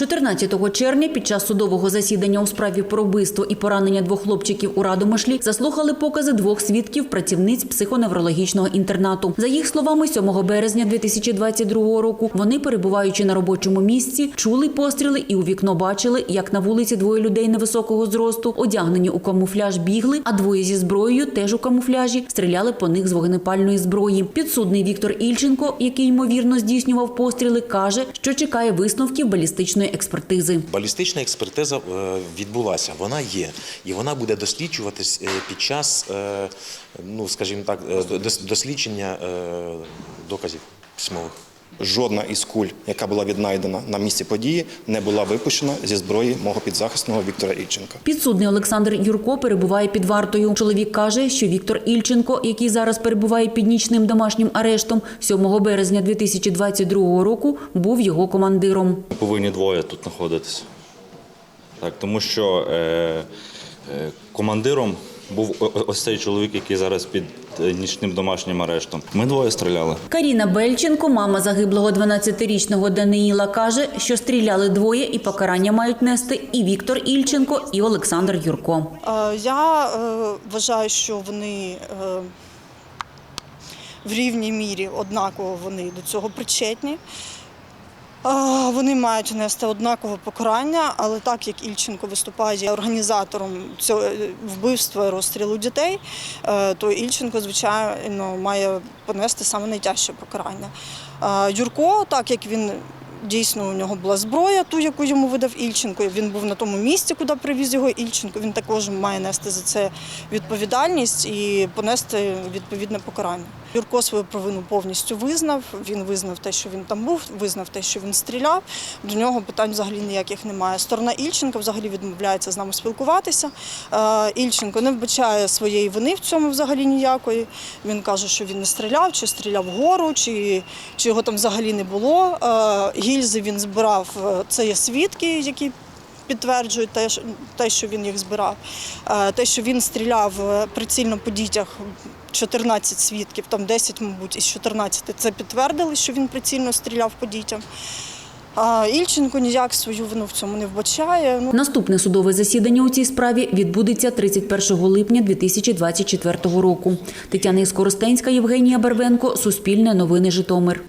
14 червня під час судового засідання у справі про вбивство і поранення двох хлопчиків у Радомишлі заслухали покази двох свідків працівниць психоневрологічного інтернату. За їх словами, 7 березня 2022 року вони, перебуваючи на робочому місці, чули постріли і у вікно бачили, як на вулиці двоє людей невисокого зросту, одягнені у камуфляж, бігли, а двоє зі зброєю, теж у камуфляжі, стріляли по них з вогнепальної зброї. Підсудний Віктор Ільченко, який ймовірно здійснював постріли, каже, що чекає висновків балістичної експертизи. Балістична експертиза е, відбулася, вона є, і вона буде досліджуватись е, під час, е, ну скажімо так, дос- дослідження доказів письмових. Жодна із куль, яка була віднайдена на місці події, не була випущена зі зброї мого підзахисного Віктора Ільченка. Підсудний Олександр Юрко перебуває під вартою. Чоловік каже, що Віктор Ільченко, який зараз перебуває під нічним домашнім арештом, 7 березня 2022 року був його командиром. повинні двоє тут знаходитися. Так, тому що е, е, командиром був ось цей чоловік, який зараз під е, нічним домашнім арештом. Ми двоє стріляли. Каріна Бельченко, мама загиблого 12-річного Даниїла, каже, що стріляли двоє і покарання мають нести і Віктор Ільченко, і Олександр Юрко. Е, Я е, вважаю, що вони в рівній мірі однаково вони до цього причетні. Вони мають нести однакове покарання, але так як Ільченко виступає організатором цього е, вбивства і розстрілу дітей, е, то Ільченко, звичайно, має понести саме найтяжче покарання. Юрко, так як він Дійсно, у нього була зброя, ту, яку йому видав Ільченко. Він був на тому місці, куди привіз його Ільченко. Він також має нести за це відповідальність і понести відповідне покарання. Юрко свою провину повністю визнав. Він визнав те, що він там був, визнав те, що він стріляв. До нього питань взагалі ніяких немає. Сторона Ільченка взагалі відмовляється з нами спілкуватися. Е, Ільченко не вбачає своєї вини в цьому взагалі ніякої. Він каже, що він не стріляв, чи стріляв вгору, чи, чи його там взагалі не було. Е, Гільзи він збирав. е, Це є свідки, які підтверджують те, що- те, що він їх збирав. Е, Те, що він стріляв е, прицільно по дітях. 14 свідків, там 10, мабуть, із 14 це підтвердили, що він прицільно стріляв по дітям. А Ільченко ніяк свою вину в цьому не вбачає. Ну, Наступне судове засідання у цій справі відбудеться 31 липня 2024 року. Тетяна Іскоростенська, Євгенія Барвенко, Суспільне новини Житомир.